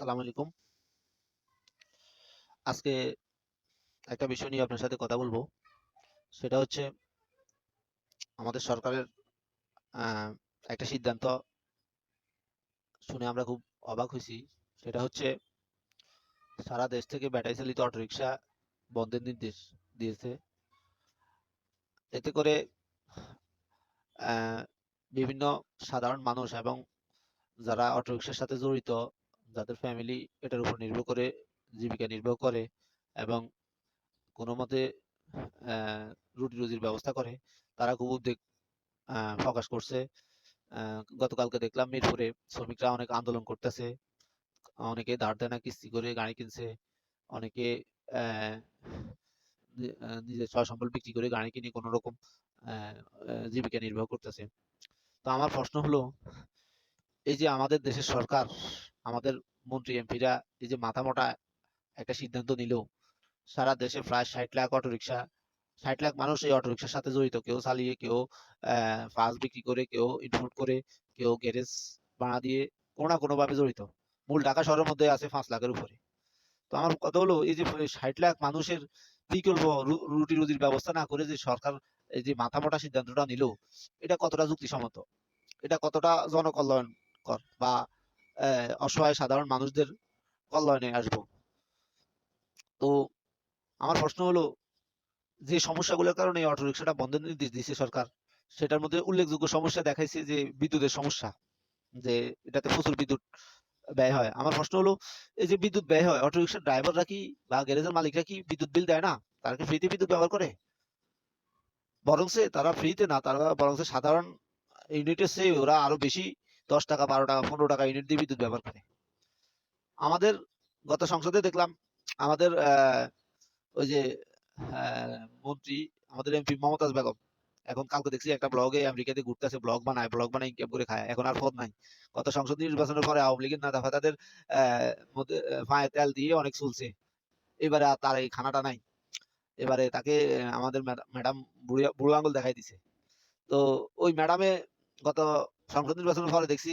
আসসালামু আলাইকুম। আজকে একটা বিষয় নিয়ে আপনার সাথে কথা বলব। সেটা হচ্ছে আমাদের সরকারের একটা সিদ্ধান্ত শুনে আমরা খুব অবাক হইছি। সেটা হচ্ছে সারা দেশ থেকে ব্যাটারি চালিত অটোরিকশা বন্ধের নির্দেশ দিয়েছে। এতে করে বিভিন্ন সাধারণ মানুষ এবং যারা অটোরিকশার সাথে জড়িত, যাদের ফ্যামিলি এটার উপর নির্ভর করে জীবিকা নির্বাহ করে এবং কোনমতে অ্যা রুটি-রুজির ব্যবস্থা করে, তারা খুব উদ্বেগ প্রকাশ করছে। গতকালকে দেখলাম মিরপুরে শ্রমিকরা অনেক আন্দোলন করতেছে। অনেকে ধার দেনা কিস্তি করে গাড়ি কিনছে। অনেকে নিজের সয়-সম্বল বিক্রি করে গাড়ি কিনে কোনরকম অ্যা অ্যা জীবিকা নির্বাহ করতেছে। তো আমার প্রশ্ন হলো, এই যে আমাদের দেশের সরকার, আমাদের মন্ত্রী এমপিরা এই যে মাথামোটা একটা সিদ্ধান্ত নিল, সারা দেশে প্রায় ৬০ লাখ অটোরিকশা, ৬০ লাখ মানুষ এই অটোরিকশার সাথে জড়িত। কেউ চালিয়ে, কেউ পাস বিক্রি করে, কেউ ইনপুট করে, কেউ গ্যারেজ ভাড়া দিয়ে কোন না কোনভাবে জড়িত। মূল ঢাকা শহরের মধ্যে আছে ৫ লাখের উপরে। তো আমার কথা হলো এই যে ৬০ লাখ মানুষের বিকল্প রু রুটি-রুজির ব্যবস্থা না করে যে সরকার এই যে মাথামোটা সিদ্ধান্তটা নিল, এটা কতটা যুক্তিসম্মত? এটা কতটা জনকল্যাণকর বা অসহায় সাধারণ মানুষদের কল্যাণে আসব? তো আমার প্রশ্ন হলো, যে সমস্যাগুলোর কারণে এই অটোরিকশাটা বন্ধের নির্দেশ দিয়েছে সরকার, সেটার মধ্যে উল্লেখযোগ্য সমস্যা দেখাইছে যে বিদ্যুতের সমস্যা। যে এটাতে প্রচুর বিদ্যুৎ ব্যয় হয়। আমার প্রশ্ন হলো, এই যে বিদ্যুৎ ব্যয় হয়, অটোরিকশার ড্রাইভাররা কি বা গ্যারেজের মালিকরা কি বিদ্যুৎ বিল দেয় না? তারা কি ফ্রিতে বিদ্যুৎ ব্যবহার করে? বরঞ্চে তারা ফ্রিতে না, তারা বরঞ্চ সাধারণ ইউনিটের চেয়ে ওরা আরও বেশি ৳১০, ৳১২, ৳১৫ ইউনিট দিয়ে বিদ্যুৎ ব্যবহার করে। আমাদের গত সংসদে দেখলাম আমাদের ওই যে মন্ত্রী, আমাদের এমপি মমতাজ বেগম, এখন কালকে দেখছি একটা ব্লগে আমেরিকাতে ঘুরতেছে, ব্লগ বানায়, ব্লগ বানায় ইনকাম করে খায়। এখন আর পদ নাই। গত সংসদ নির্বাচনের পরে আওয়ামী লীগের নেতা-ফেতাদের অ্যা মধ্যে পায়ে তেল দিয়ে অনেক চলছে। এবারে আর তার এই খানাটা নাই। এবারে তাকে আমাদের ম্যাডাম বুড়ো আঙুল দেখাই দিছে। তো ওই ম্যাডামে গত সংসদ নির্বাচনের পরে দেখছি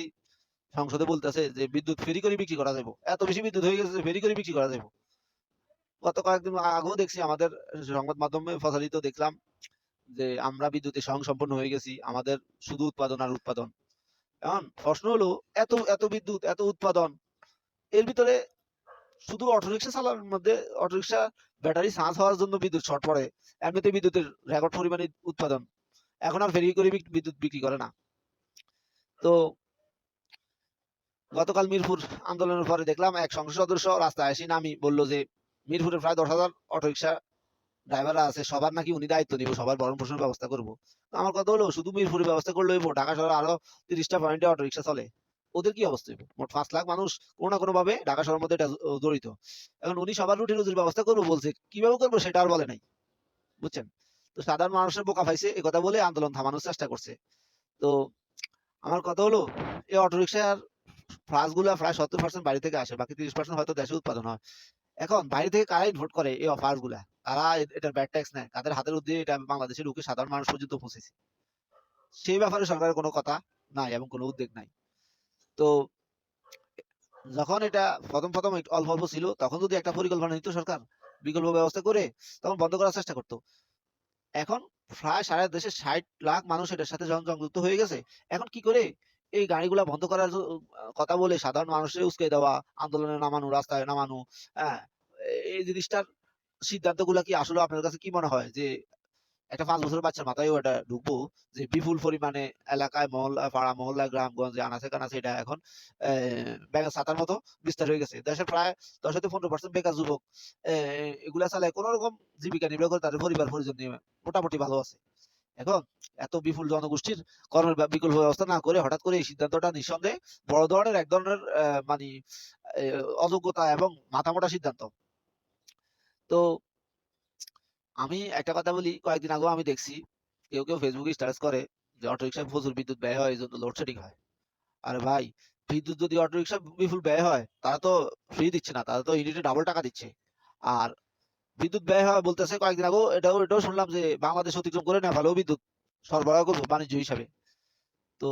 সংসদে বলতেছে যে বিদ্যুৎ ফ্রি করে বিক্রি করা যাইব। এত বেশি বিদ্যুৎ হয়ে গেছে ফ্রি করে বিক্রি করা যাইব। গত কয়েকদিন আগেও দেখছি আমাদের সংবাদ মাধ্যমে প্রচারিত দেখলাম যে আমরা বিদ্যুতে স্বয়ংসম্পূর্ণ হয়ে গেছি। আমাদের শুধু উৎপাদন আর উৎপাদন। এখন প্রশ্ন হলো এত, এত বিদ্যুৎ, এত উৎপাদন, এর ভিতরে শুধু অটোরিক্সা চালানোর মধ্যে অটোরিকশা ব্যাটারি চার্জ হওয়ার জন্য বিদ্যুৎ শর্ট পড়ে। এমনিতে বিদ্যুতের রেকর্ড পরিমাণে উৎপাদন। এখন আর ফেরি করে বিদ্যুৎ বিক্রি করে না। তো গতকাল মিরপুর আন্দোলনের পরে দেখলাম এক সংসদ সদস্য রাস্তায় এসে নামি বলল যে, মিরপুরে প্রায় ১০,০০০ অটোরিকশা ড্রাইভাররা আছে, সবার নাকি উনি দায়িত্ব নিব, সবার ভরণ-পোষণের ব্যবস্থা করব। আমার কথা হলো শুধু মিরপুরে ব্যবস্থা করলে হইব, ঢাকা শহরে আরও ৩০ টা পয়েন্টে অটোরিকশা চলে। ওদের কি অবস্থা হইব? মোট ৫ লাখ মানুষ কোন না কোনো ভাবে ঢাকা শহরের মধ্যে জড়িত। এখন উনি সবার রুটি-রুজির ব্যবস্থা করব বলছে। কীভাবে করব সেটা আর বলে নাই। বুঝছেন? তো সাধারণ মানুষের বোকা পাইছে কথা বলে আন্দোলন থামানোর চেষ্টা করছে। তো আমার কথা হলো এই অটোরিকশার পার্টস প্রায় ৭০% বাইরে থেকে আসে। বাকি ৩০% হয়তো দেশে উৎপাদন হয়। এখন বাইরে থেকে কারা ইনপুট করে এই পার্টসগুলা? কারা এটার ভ্যাট ট্যাক্স নেয়? কাদের হাতের দিয়ে এটা বাংলাদেশে ঢুকে সাধারণ মানুষ পর্যন্ত পৌঁছেছে? সেই ব্যাপারে সরকারের কোনো কথা নাই এবং কোন উদ্বেগ নাই। তো যখন এটা প্রথম প্রথম অল্প, অল্প ছিল তখন যদি একটা পরিকল্পনা নিত সরকার, বিকল্প ব্যবস্থা করে তখন বন্ধ করার চেষ্টা করতো এখন প্রায় সারা দেশে ৬০ লাখ মানুষ এটার সাথে সংযুক্ত হয়ে গেছে, এখন কি করে? এই গাড়িগুলা বন্ধ করার কথা বলে সাধারণ মানুষের উস্কে দেওয়া, আন্দোলনে নামানো, রাস্তায় নামানো, হ্যাঁ? এই জিনিসটার সিদ্ধান্তগুলা কি আসলে আপনার কাছে কি মনে হয়? যে একটা ৫ বছরের বাচ্চার মাথায়ও এটা ঢুকবো যে বিপুল পরিমাণে এলাকায়, মহল্লা, পাড়া, মহল্লা, গ্রামগঞ্জে আনাচে-কানাচে এটা এখন অ্যা ছাতার মতো বিস্তার হয়ে গেছে। দেশের প্রায় ১০ হতে ১৫% বেকার যুবক এগুলা চালায় কোনরকম জীবিকা নির্বাহ করে তাদের পরিবার পরিজন নিয়ে মোটামুটি ভালো আছে। এখন এত বিপুল জনগোষ্ঠীর কর্মের বিকল্প ব্যবস্থা না করে হঠাৎ করে এই সিদ্ধান্তটা নিঃসন্দেহে বড় ধরনের এক ধরনের মানে অযোগ্যতা এবং মাথামোটা সিদ্ধান্ত। তো আমি একটা কথা বলি, কয়েকদিন আগেও আমি দেখছি কেউ, কেউ ফেসবুকে স্ট্যাটাস করে যে অটোরিকশায় প্রচুর বিদ্যুৎ ব্যয় হয় এজন্য লোডশেডিং হয়। আরে ভাই, বিদ্যুৎ যদি অটোরিকশা বিপুল ব্যয় হয়, তারা তো ফ্রি দিচ্ছে না। তারা তো ইউনিটে ডাবল টাকা দিচ্ছে। আর বিদ্যুৎ ব্যয় হয় বলতেছে কয়েকদিন আগেও এটাও, এটাও শুনলাম যে বাংলাদেশ অতিক্রম করে নেপালেও বিদ্যুৎ সরবরাহ করব বাণিজ্য হিসাবে। তো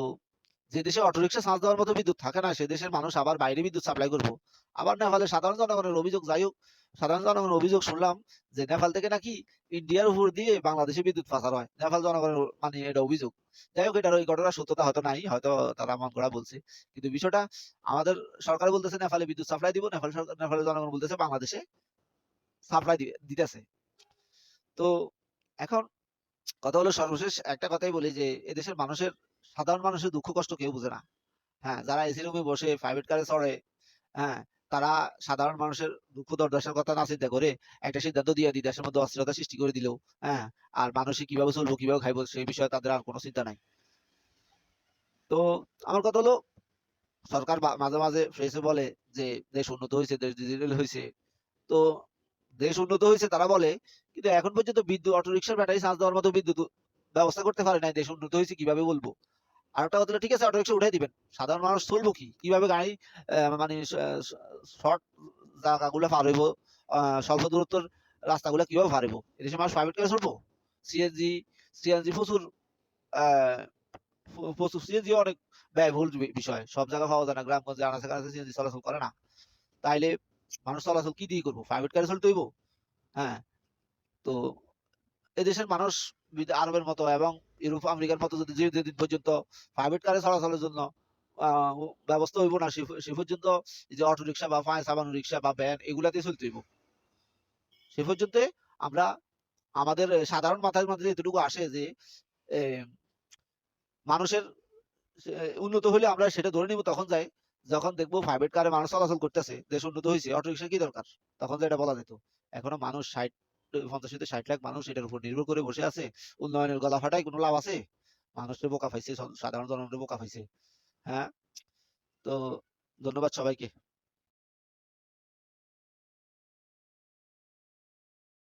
যে দেশে অটোরিকশা চার্জ দেওয়ার মতো বিদ্যুৎ থাকে না, সে দেশের মানুষ আবার বাইরে বিদ্যুৎ সাপ্লাই করব। আবার নেপালে সাধারণ জনগণের অভিযোগ, যাই হোক, সাধারণ জনগণের অভিযোগ শুনলাম যে নেপাল থেকে নাকি ইন্ডিয়ার উপর দিয়ে বাংলাদেশে বিদ্যুৎ পাচার হয়। নেপাল জনগণের মানে এটা অভিযোগ। যাই হোক, এটার ওই ঘটনার সত্যতা হয়তো নাই, হয়তো তারা মন করা বলছে। কিন্তু বিষয়টা, আমাদের সরকার বলতেছে নেপালে বিদ্যুৎ সাপ্লাই দিব, নেপাল সরকার নেপালের জনগণ বলতেছে বাংলাদেশে সাপ্লাই দিতেছে। তো এখন কথা হলো সর্বশেষ একটা কথাই বলি যে এদেশের মানুষের সাধারণ মানুষের দুঃখ কষ্ট কেউ বুঝে না। হ্যাঁ যারা এসি রুমে বসে প্রাইভেট কারে চড়ে হ্যাঁ তারা সাধারণ মানুষের দুঃখ দুর্দশার কথা না চিন্তা করে একটা সিদ্ধান্ত দিয়ে দিই দেশের মধ্যে অস্থিরতা সৃষ্টি করে দিল হ্যাঁ আর মানুষে কীভাবে চলবো, কীভাবে খাইবো সেই বিষয়ে তাদের আর কোনো চিন্তা নাই। তো আমার কথা হলো, সরকার মাঝে মাঝে ফেসে বলে যে দেশ উন্নত হয়েছে, দেশ ডিজিটাল হয়েছে। তো দেশ উন্নত হয়েছে তারা বলে, কিন্তু এখন পর্যন্ত বিদ্যুৎ, অটোরিকশার ব্যাটারি চার্জ দেওয়ার মতো বিদ্যুৎ ব্যবস্থা করতে পারে নাই। দেশ উন্নত হয়েছে কীভাবে বলব? আর একটা কথা ঠিক আছে অটোরিকশা উঠাই দিবেন। সাধারণ মানুষ চলবো কি? কীভাবে গাড়ি মানে শর্ট জায়গাগুলো পার হইব? স্বল্প দূরত্বর রাস্তাগুলো কীভাবে পার হইব? এদেশে মানুষ প্রাইভেট কারে চলবো? সিএনজি সিএনজি প্রচুর প্রচুর সিএনজি অনেক ব্যয়বহুল বিষয়। সব জায়গায় পাওয়া যায় না, গ্রামগঞ্জে আনাচে কানাচে সিএনজি চলাচল করে না। তাইলে মানুষ চলাচল কি দিয়ে করব? প্রাইভেট কারে চলতে হইব? হ্যাঁ। তো এদেশের মানুষ আরবের মতো এবং ইউরোপ, আমেরিকার মতো যদি যে দিন পর্যন্ত প্রাইভেট কারে চলাচলের জন্য ব্যবস্থা হইব না, সে পর্যন্ত যে অটো রিক্সা বা ফাঁস সাবান রিক্সা বা ভ্যান এগুলাতে চলতে হইব। সে পর্যন্ত আমরা আমাদের সাধারণ মাথার মধ্যে এতটুকু আসে যে মানুষের উন্নত হলে আমরা সেটা ধরে নিব তখন যাই, যখন দেখব প্রাইভেট কারে মানুষ চলাচল করতেছে, দেশ উন্নত হয়েছে অটো রিক্সা কি দরকার? তখন তো এটা বলা যেত। এখনও মানুষ ষাট পঞ্চাশ থেকে ষাট লাখ মানুষ এটার উপর নির্ভর করে বসে আছে। উন্নয়নের গলা ফাটাই কোনো লাভ আছে? মানুষের বোকা পাইছে সাধারণ জনগণের বোকা পাইছে। হ্যাঁ? তো ধন্যবাদ সবাইকে।